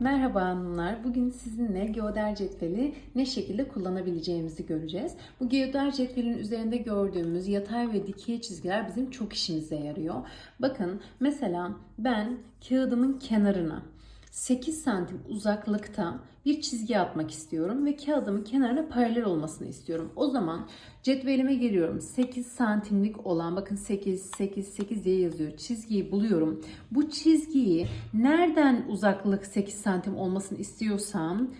Merhaba hanımlar. Bugün sizinle geoder cetveli ne şekilde kullanabileceğimizi göreceğiz. Bu geoder cetvelin üzerinde gördüğümüz yatay ve dikey çizgiler bizim çok işimize yarıyor. Bakın mesela ben kağıdımın kenarına 8 santim uzaklıkta bir çizgi atmak istiyorum ve kağıdımın kenarına paralel olmasını istiyorum. O zaman cetvelime geliyorum. 8 santimlik olan bakın 8 8 8 diye yazıyor. Çizgiyi buluyorum. Bu çizgiyi nereden uzaklık 8 santim olmasını istiyorsam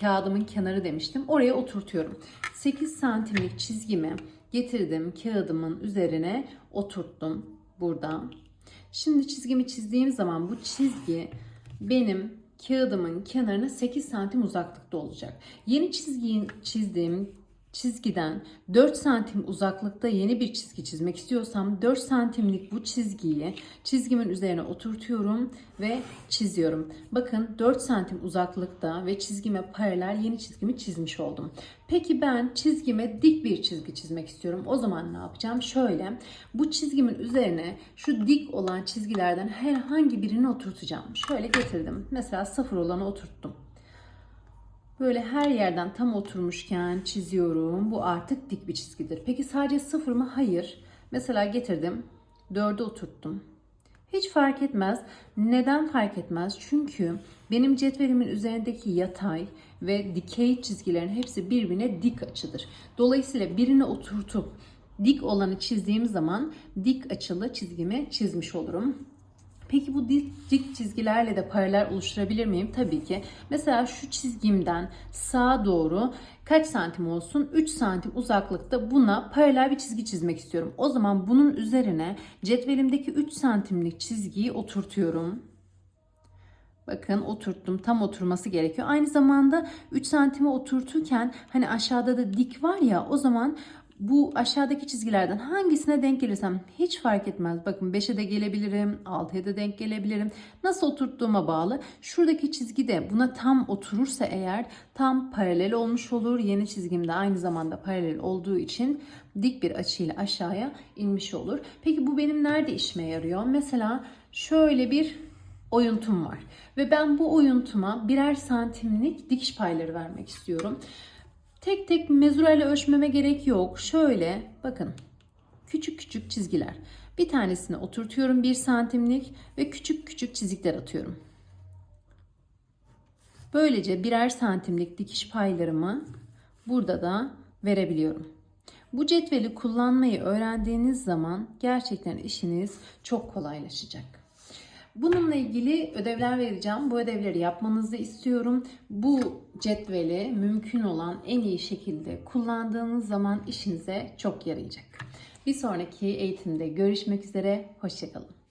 kağıdımın kenarı demiştim. Oraya oturtuyorum. 8 santimlik çizgimi getirdim kağıdımın üzerine oturttum burada. Şimdi çizgimi çizdiğim zaman bu çizgi benim kağıdımın kenarına 8 santim uzaklıkta olacak. Yeni çizgiyi çizdiğim çizgiden 4 santim uzaklıkta yeni bir çizgi çizmek istiyorsam 4 santimlik bu çizgiyi çizgimin üzerine oturtuyorum ve çiziyorum. Bakın 4 santim uzaklıkta ve çizgime paralel yeni çizgimi çizmiş oldum. Peki ben çizgime dik bir çizgi çizmek istiyorum. O zaman ne yapacağım? Şöyle bu çizgimin üzerine şu dik olan çizgilerden herhangi birini oturtacağım. Şöyle getirdim. Mesela sıfır olanı oturttum. Böyle her yerden tam oturmuşken çiziyorum. Bu artık dik bir çizgidir. Peki sadece sıfır mı? Hayır. Mesela getirdim. Dörde oturttum. Hiç fark etmez. Neden fark etmez? Çünkü benim cetvelimin üzerindeki yatay ve dikey çizgilerin hepsi birbirine dik açıdır. Dolayısıyla birini oturtup dik olanı çizdiğim zaman dik açılı çizgimi çizmiş olurum. Peki bu dik, çizgilerle de paralel oluşturabilir miyim? Tabii ki. Mesela şu çizgimden sağa doğru kaç santim olsun? 3 santim uzaklıkta buna paralel bir çizgi çizmek istiyorum. O zaman bunun üzerine cetvelimdeki 3 santimlik çizgiyi oturtuyorum. Bakın oturttum. Tam oturması gerekiyor. Aynı zamanda 3 santime oturturken hani aşağıda da dik var ya o zaman bu aşağıdaki çizgilerden hangisine denk gelirsem hiç fark etmez. Bakın 5'e de gelebilirim, 6'ya da denk gelebilirim. Nasıl oturttuğuma bağlı. Şuradaki çizgi de buna tam oturursa eğer tam paralel olmuş olur. Yeni çizgim de aynı zamanda paralel olduğu için dik bir açıyla aşağıya inmiş olur. Peki bu benim nerede işime yarıyor? Mesela şöyle bir oyuntum var. Ve ben bu oyuntuma birer santimlik dikiş payları vermek istiyorum. Tek tek mezurayla ölçmeme gerek yok. Şöyle bakın küçük küçük çizgiler. Bir tanesini oturtuyorum bir santimlik ve küçük küçük çizikler atıyorum. Böylece birer santimlik dikiş paylarımı burada da verebiliyorum. Bu cetveli kullanmayı öğrendiğiniz zaman gerçekten işiniz çok kolaylaşacak. Bununla ilgili ödevler vereceğim. Bu ödevleri yapmanızı istiyorum. Bu cetveli mümkün olan en iyi şekilde kullandığınız zaman işinize çok yarayacak. Bir sonraki eğitimde görüşmek üzere. Hoşçakalın.